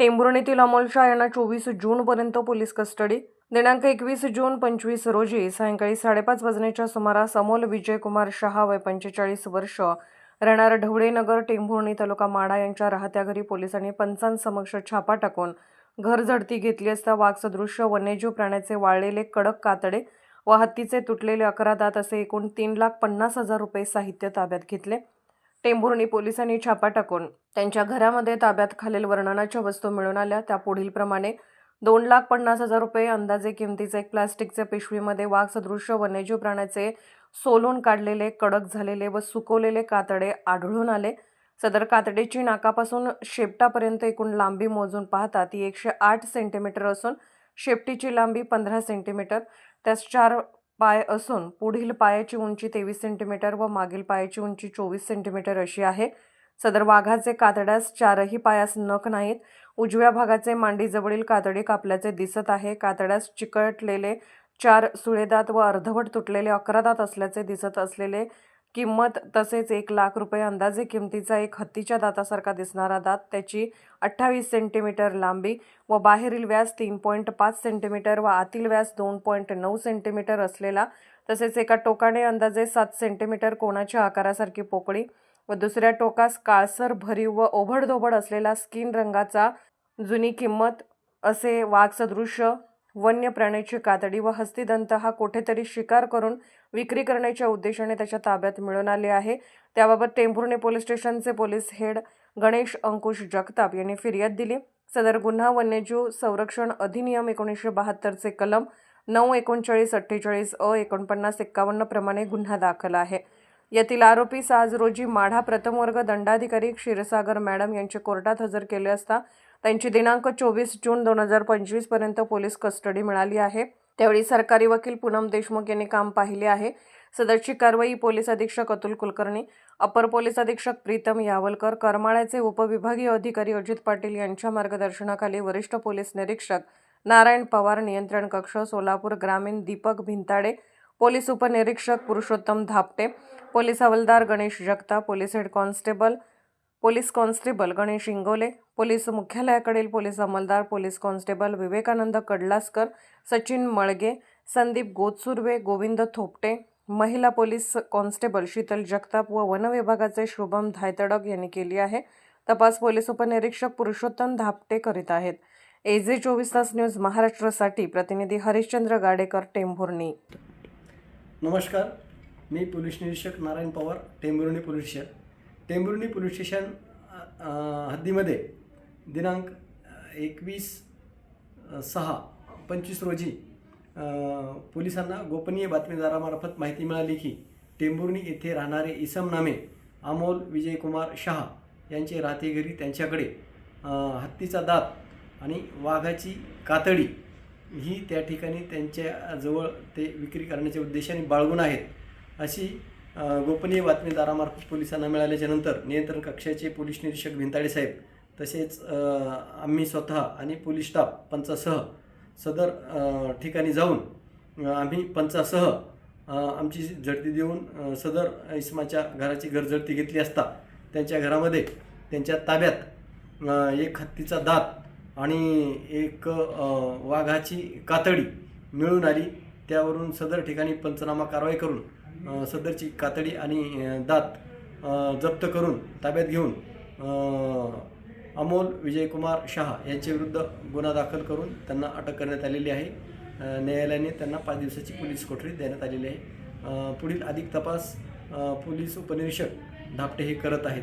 टेंभुर्णीतील अमोल शाह यांना चोवीस जूनपर्यंत पोलीस कस्टडी. दिनांक एकवीस जून पंचवीस रोजी सायंकाळी साडेपाच वाजण्याच्या सुमारास अमोल विजयकुमार शहा वय पंचेचाळीस वर्ष राहणार ढवळेनगर टेंभुर्णी तालुका माडा यांच्या राहत्या घरी पोलिसांनी पंचांसमक्ष छापा टाकून घर झडती घेतली असता वाघसदृश्य वन्यजीव प्राण्याचे वाळलेले कडक कातडे व हत्तीचे तुटलेले अकरा दात असे एकूण तीन लाख पन्नास हजार रुपये साहित्य ताब्यात घेतले. टेंभुर्णी पोलिसांनी छापा टाकून त्यांच्या घरामध्ये ताब्यात खालील वर्णनाच्या वस्तू मिळून आल्या. त्या पुढीलप्रमाणे दोन लाख पन्नास हजार रुपये अंदाजे किमतीचे एक प्लास्टिकच्या पिशवीमध्ये वाघ सदृश्य वन्यजीव प्राण्याचे सोलून काढलेले कडक झालेले व सुकवलेले कातडे आढळून आले. सदर कातडीची नाकापासून शेपटापर्यंत एकूण लांबी मोजून पाहता ती एकशे आठ सेंटीमीटर असून शेपटीची लांबी पंधरा सेंटीमीटर. त्यास चार पाय असून पुढील पायाची उंची तेवीस सेंटीमीटर व मागील पायाची उंची चोवीस सेंटीमीटर अशी आहे. सदर वाघाचे कातड्यास चारही पायास नख नाहीत. उजव्या भागाचे मांडीजवळील कातडी कापल्याचे दिसत आहे. कातड्यास चिकटलेले चार सुळेदात व अर्धवट तुटलेले अकरा दात असल्याचे दिसत असलेले किंमत तसेच एक लाख रुपये अंदाजे किमतीचा एक हत्तीच्या दातासारखा दिसणारा दात. त्याची अठ्ठावीस सेंटीमीटर लांबी व बाहेरील व्यास तीन पॉईंट पाच सेंटीमीटर व आतील व्यास दोन पॉईंट नऊ सेंटीमीटर असलेला. तसेच एका टोकाने अंदाजे सात सेंटीमीटर कोणाच्या आकारासारखी पोकळी व दुसऱ्या टोकास काळसर भरीव व ओभडधोबड असलेला स्किन रंगाचा जुनी किंमत असे वाघ सदृश वन्य प्राण्याची कातडी व हस्तिदंत हा कुठेतरी शिकार करून विक्री करण्याच्या उद्देशाने त्याच्या ताब्यात मिळून आले आहे. त्याबाबत टेंभुर्णे पोलीस स्टेशनचे पोलीस हेड गणेश अंकुश जगताप यांनी फिर्याद दिली. सदर गुन्हा वन्यजीव संरक्षण अधिनियम एकोणीसशे बहात्तरचे कलम नऊ एकोणचाळीस अठ्ठेचाळीस अ एकोणपन्नास एक्कावन्न प्रमाणे गुन्हा दाखल आहे. यातील आरोपीस आज रोजी माढा प्रथम वर्ग दंडाधिकारी क्षीरसागर मॅडम यांचे कोर्टात हजर केले असता त्यांची दिनांक चोवीस जून दोन हजार पंचवीसपर्यंत पोलीस कस्टडी मिळाली आहे. त्यावेळी सरकारी वकील पूनम देशमुख यांनी काम पाहिले आहे. सदरची कारवाई पोलीस अधीक्षक अतुल कुलकर्णी अपर पोलीस अधीक्षक प्रीतम यावलकर करमाळ्याचे उपविभागीय अधिकारी अजित पाटील यांच्या मार्गदर्शनाखाली वरिष्ठ पोलीस निरीक्षक नारायण पवार नियंत्रण कक्ष सोलापूर ग्रामीण दीपक भिंताडे पोलीस उपनिरीक्षक पुरुषोत्तम धापटे पोलीस हवालदार Ganesh Jagtap police head constable police constable Ganesh Ingole police मुख्यालयाकडील police अंमलदार पोलीस कॉन्स्टेबल विवेकानंद कडलासकर सचिन मळगे संदीप गोतसुर्वे गोविंद थोपटे महिला पोलीस कॉन्स्टेबल शीतल जगताप व वन विभागाचे शुभम धायतडक यांनी केली आहे. तपास पोलीस उपनिरीक्षक पुरुषोत्तम धापटे करीत आहेत. एजे चोवीस तास न्यूज महाराष्ट्रासाठी प्रतिनिधी हरिश्चंद्र गाडेकर टेंभुर्णी. नमस्कार मी पोलीस निरीक्षक Narayan Pawar Tembhurni police station. Tembhurni police station हद्दीमध्ये दिनांक एकवीस सहा पंचवीस रोजी पोलिसांना गोपनीय बातमीदारामार्फत माहिती मिळाली की टेंबुर्णी येथे राहणारे इसम नामे अमोल विजयकुमार शहा यांचे राहते घरी त्यांच्याकडे हत्तीचा दात आणि वाघाची कातडी ही त्या ठिकाणी त्यांच्या जवळ ते विक्री करण्याच्या उद्देशाने बाळगून आहेत. अशी गोपनीय बातमीदारामार्फत पोलिसांना मिळाल्याच्या नंतर नियंत्रण कक्षाचे पोलीस निरीक्षक भिंताडे साहेब तसेच आम्ही स्वतः आणि पोलीस स्टाफ पंचासह सदर ठिकाणी जाऊन आम्ही पंचासह आमची झडती देऊन सदर इस्माच्या घराची घरझडती घेतली असता त्यांच्या घरामध्ये त्यांच्या ताब्यात एक हत्तीचा दात आणि एक वाघाची कातडी मिळून आली. त्यावरून सदर ठिकाणी पंचनामा कारवाई करून सदरची कातडी आणि दात जप्त करून ताब्यात घेऊन अमोल विजयकुमार शहा यांच्याविरुद्ध गुन्हा दाखल करून त्यांना अटक करण्यात आलेली आहे. न्यायालयाने त्यांना पाच दिवसाची पोलीस कोठडी देण्यात आलेली आहे. पुढील अधिक तपास पोलीस उपनिरीक्षक धापटे हे करत आहेत.